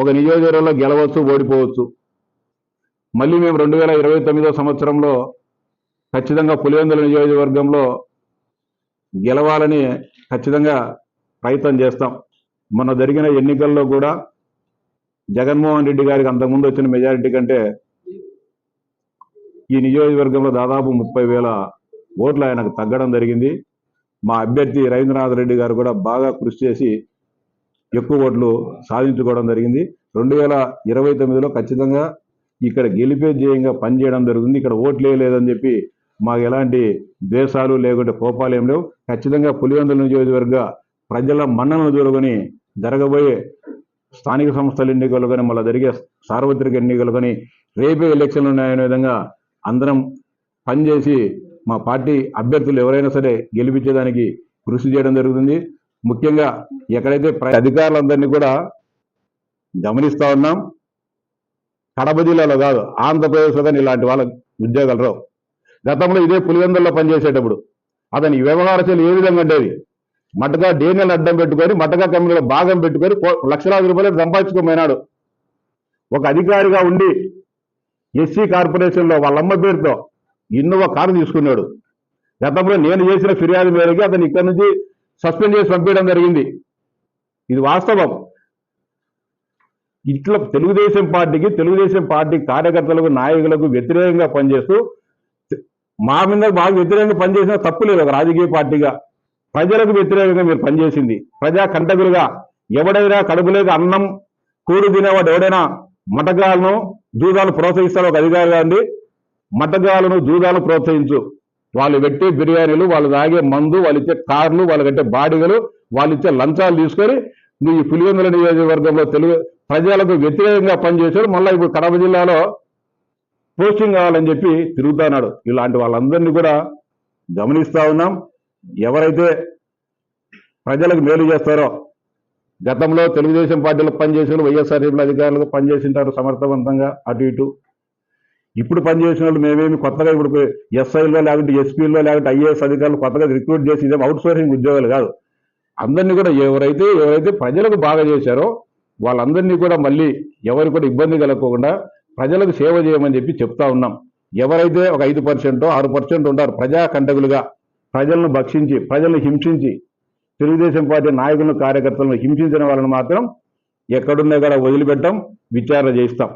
ఒక నియోజకవర్గంలో గెలవచ్చు ఓడిపోవచ్చు. మళ్ళీ మేము రెండు వేల ఇరవై తొమ్మిదో సంవత్సరంలో ఖచ్చితంగా పులివెందుల నియోజకవర్గంలో గెలవాలని ఖచ్చితంగా ప్రయత్నం చేస్తాం. మొన్న జరిగిన ఎన్నికల్లో కూడా జగన్మోహన్ రెడ్డి గారికి అంతకుముందు వచ్చిన మెజారిటీ కంటే ఈ నియోజకవర్గంలో దాదాపు ముప్పై వేల ఓట్లు ఆయనకు తగ్గడం జరిగింది. మా అభ్యర్థి రవీంద్రనాథ్ రెడ్డి గారు కూడా బాగా కృషి చేసి ఎక్కువ ఓట్లు సాధించుకోవడం జరిగింది. రెండు వేల ఇరవై తొమ్మిదిలో ఖచ్చితంగా ఇక్కడ గెలిపే ధ్యేయంగా పనిచేయడం జరుగుతుంది. ఇక్కడ ఓట్లు లేదని చెప్పి మాకు ఎలాంటి ద్వేషాలు లేకుంటే కోపాలు ఏం లేవు. ఖచ్చితంగా పులివెందుల నియోజకవర్గ ప్రజల మన్ననలు దొరుకుని జరగబోయే స్థానిక సంస్థల ఎన్నికలు కానీ మళ్ళీ జరిగే సార్వత్రిక ఎన్నికలు కానీ రేపే ఎలక్షన్లు ఉన్నాయనే విధంగా అందరం పనిచేసి మా పార్టీ అభ్యర్థులు ఎవరైనా సరే గెలిపించేదానికి కృషి చేయడం జరుగుతుంది. ముఖ్యంగా ఎక్కడైతే అధికారులందరినీ కూడా గమనిస్తా ఉన్నాం కడప జిల్లాలో కాదు ఆంధ్రప్రదేశ్లో కానీ ఇలాంటి వాళ్ళ ఉద్యోగాలు రావు. గతంలో ఇదే పులివెందుల్లో పనిచేసేటప్పుడు అతని వ్యవహారశైలి ఏ విధంగా ఉండేది? మటగా డేనియల్ అడ్డం పెట్టుకొని మటగా కంపెనీలో భాగం పెట్టుకొని లక్షలాది రూపాయలు సంపాదించుకోమైనాడు ఒక అధికారిగా ఉండి ఎస్సీ కార్పొరేషన్లో వాళ్ళ అమ్మ పేరుతో ఇన్నోవా కారు తీసుకున్నాడు. గతంలో నేను చేసిన ఫిర్యాదు మేరకు అతను ఇక్కడి నుంచి సస్పెండ్ చేసి పంపించడం జరిగింది. ఇది వాస్తవం. ఇట్లా తెలుగుదేశం పార్టీకి తెలుగుదేశం పార్టీ కార్యకర్తలకు నాయకులకు వ్యతిరేకంగా పనిచేస్తూ మా మీద బాగా వ్యతిరేకంగా పనిచేసిన తప్పు లేదు ఒక రాజకీయ పార్టీగా. ప్రజలకు వ్యతిరేకంగా మీరు పనిచేసింది. ప్రజా కంటకులుగా ఎవడైనా కడుపులేక అన్నం కూడు తినేవాడు ఎవడైనా మటకాలను జూదాలు ప్రోత్సహిస్తాడు ఒక అధికారిగా ఉండి మటకాలను జూదాలు ప్రోత్సహించు. వాళ్ళు పెట్టే బిర్యానీలు వాళ్ళు తాగే మందు వాళ్ళు ఇచ్చే కార్లు వాళ్ళు కట్టే బాడిగలు వాళ్ళు ఇచ్చే లంచాలు తీసుకొని నువ్వు ఈ పులివెందుల నియోజకవర్గంలో తెలుగు ప్రజలకు వ్యతిరేకంగా పనిచేశాడు మళ్ళీ ఇప్పుడు కడప జిల్లాలో పోస్టింగ్ కావాలని చెప్పి తిరుగుతున్నాడు. ఇలాంటి వాళ్ళందరినీ కూడా గమనిస్తా ఉన్నాం. ఎవరైతే ప్రజలకు మేలు చేస్తారో గతంలో తెలుగుదేశం పార్టీలో పనిచేసిన వైఎస్ఆర్సీపీ అధికారులకు పనిచేసింటారు సమర్థవంతంగా అటు ఇటు. ఇప్పుడు పనిచేసిన వాళ్ళు మేమేమి కొత్తగా ఇప్పుడు ఎస్ఐలో లేకుంటే ఎస్పీలో లేకుంటే ఐఏఎస్ అధికారులు కొత్తగా రిక్రూట్ చేసి ఇదేం అవుట్ సోర్సింగ్ ఉద్యోగాలు కాదు. అందరినీ కూడా ఎవరైతే ఎవరైతే ప్రజలకు బాగా చేశారో వాళ్ళందరినీ కూడా మళ్ళీ ఎవరు కూడా ఇబ్బంది కలగకుండా ప్రజలకు సేవ చేయమని చెప్పి చెప్తా ఉన్నాం. ఎవరైతే ఒక ఐదు పర్సెంట్ ఆరు పర్సెంట్ ఉంటారు ప్రజాకంటకులుగా ప్రజలను భక్షించి ప్రజలను హింసించి తెలుగుదేశం పార్టీ నాయకులను కార్యకర్తలను హింసించిన వాళ్ళని మాత్రం ఎక్కడున్నా కూడా వదిలిపెట్టాం విచారణ చేయిస్తాం.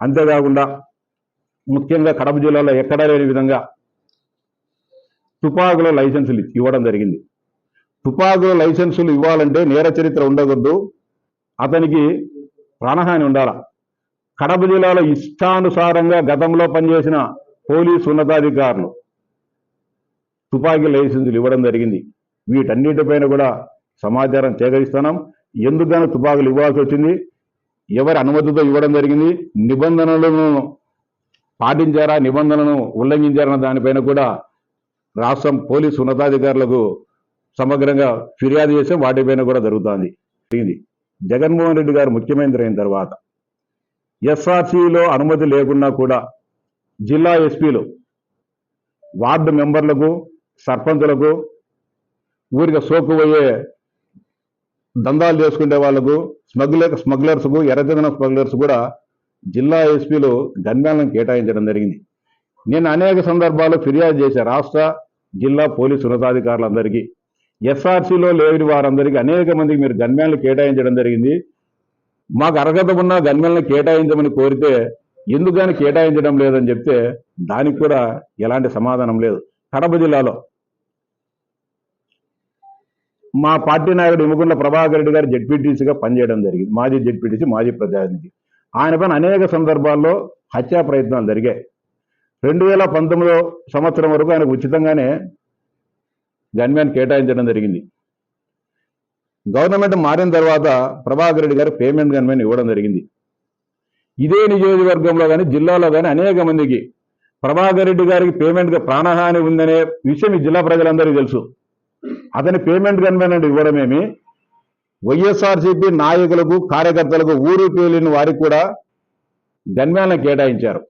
అంతేకాకుండా ముఖ్యంగా కడప జిల్లాలో ఎక్కడా లేని విధంగా తుపాకుల లైసెన్సులు ఇవ్వడం జరిగింది. తుపాకుల లైసెన్సులు ఇవ్వాలంటే నేర చరిత్ర ఉండకూడదు. అతనికి ప్రాణహాని ఉండాల? కడప జిల్లాలో ఇష్టానుసారంగా గతంలో పనిచేసిన పోలీసు ఉన్నతాధికారులు తుపాకీ లైసెన్సులు ఇవ్వడం జరిగింది. వీటన్నిటిపైన కూడా సమాచారం సేకరిస్తున్నాం. ఎందుకని తుపాకులు ఇవ్వాల్సి వచ్చింది. ఎవరి అనుమతితో ఇవ్వడం జరిగింది. నిబంధనలను పాటించారా నిబంధనలను ఉల్లంఘించారన్న దానిపైన కూడా రాష్ట్రం పోలీసు ఉన్నతాధికారులకు సమగ్రంగా ఫిర్యాదు చేసే వాటిపైన కూడా జరుగుతుంది. జరిగింది జగన్మోహన్ రెడ్డి గారు ముఖ్యమంత్రి అయిన తర్వాత ఎస్ఆర్సీలో అనుమతి లేకున్నా కూడా జిల్లా ఎస్పీలు వార్డు మెంబర్లకు సర్పంచులకు ఊరికి సోకుపోయే దందాలు చేసుకునే వాళ్ళకు స్మగ్లర్ స్మగ్లర్స్కు ఎర్రచందన స్మగ్లర్స్ కూడా జిల్లా ఎస్పీలు గన్మ్యాలను కేటాయించడం జరిగింది. నేను అనేక సందర్భాల్లో ఫిర్యాదు చేశా రాష్ట్ర జిల్లా పోలీసు ఉన్నతాధికారులందరికీ. ఎస్ఆర్సీలో లేని వారందరికీ అనేక మందికి మీరు గన్మ్యాన్లు కేటాయించడం జరిగింది. మాకు అర్హత ఉన్న గన్మెల్ని కేటాయించమని కోరితే ఎందుకని కేటాయించడం లేదని చెప్తే దానికి కూడా ఎలాంటి సమాధానం లేదు. కడప జిల్లాలో మా పార్టీ నాయకుడు ఇముకుంట్ల ప్రభాకర్ రెడ్డి గారు జడ్పీటీసీగా పనిచేయడం జరిగింది. మాజీ జడ్పీటీసీ మాజీ ప్రజానిధి. ఆయన పైన అనేక సందర్భాల్లో హత్యా ప్రయత్నాలు జరిగాయి. రెండు వేల పంతొమ్మిదో సంవత్సరం వరకు ఆయనకు ఉచితంగానే గన్మ్యాన్ కేటాయించడం జరిగింది. గవర్నమెంట్ మారిన తర్వాత ప్రభాకర్ రెడ్డి గారు పేమెంట్ గన్మ్యాన్ ఇవ్వడం జరిగింది. ఇదే నియోజకవర్గంలో కానీ జిల్లాలో కానీ అనేక మందికి ప్రభాకర్ రెడ్డి గారికి పేమెంట్గా ప్రాణహాని ఉందనే విషయం ఈ జిల్లా ప్రజలందరికీ తెలుసు. అతని పేమెంట్ గన్మ్యాన్ అంటే ఇవ్వడమేమి? వైఎస్ఆర్సీపీ నాయకులకు కార్యకర్తలకు ఊరు పేలిన వారికి కూడా గన్మ్యాన్లను కేటాయించారు.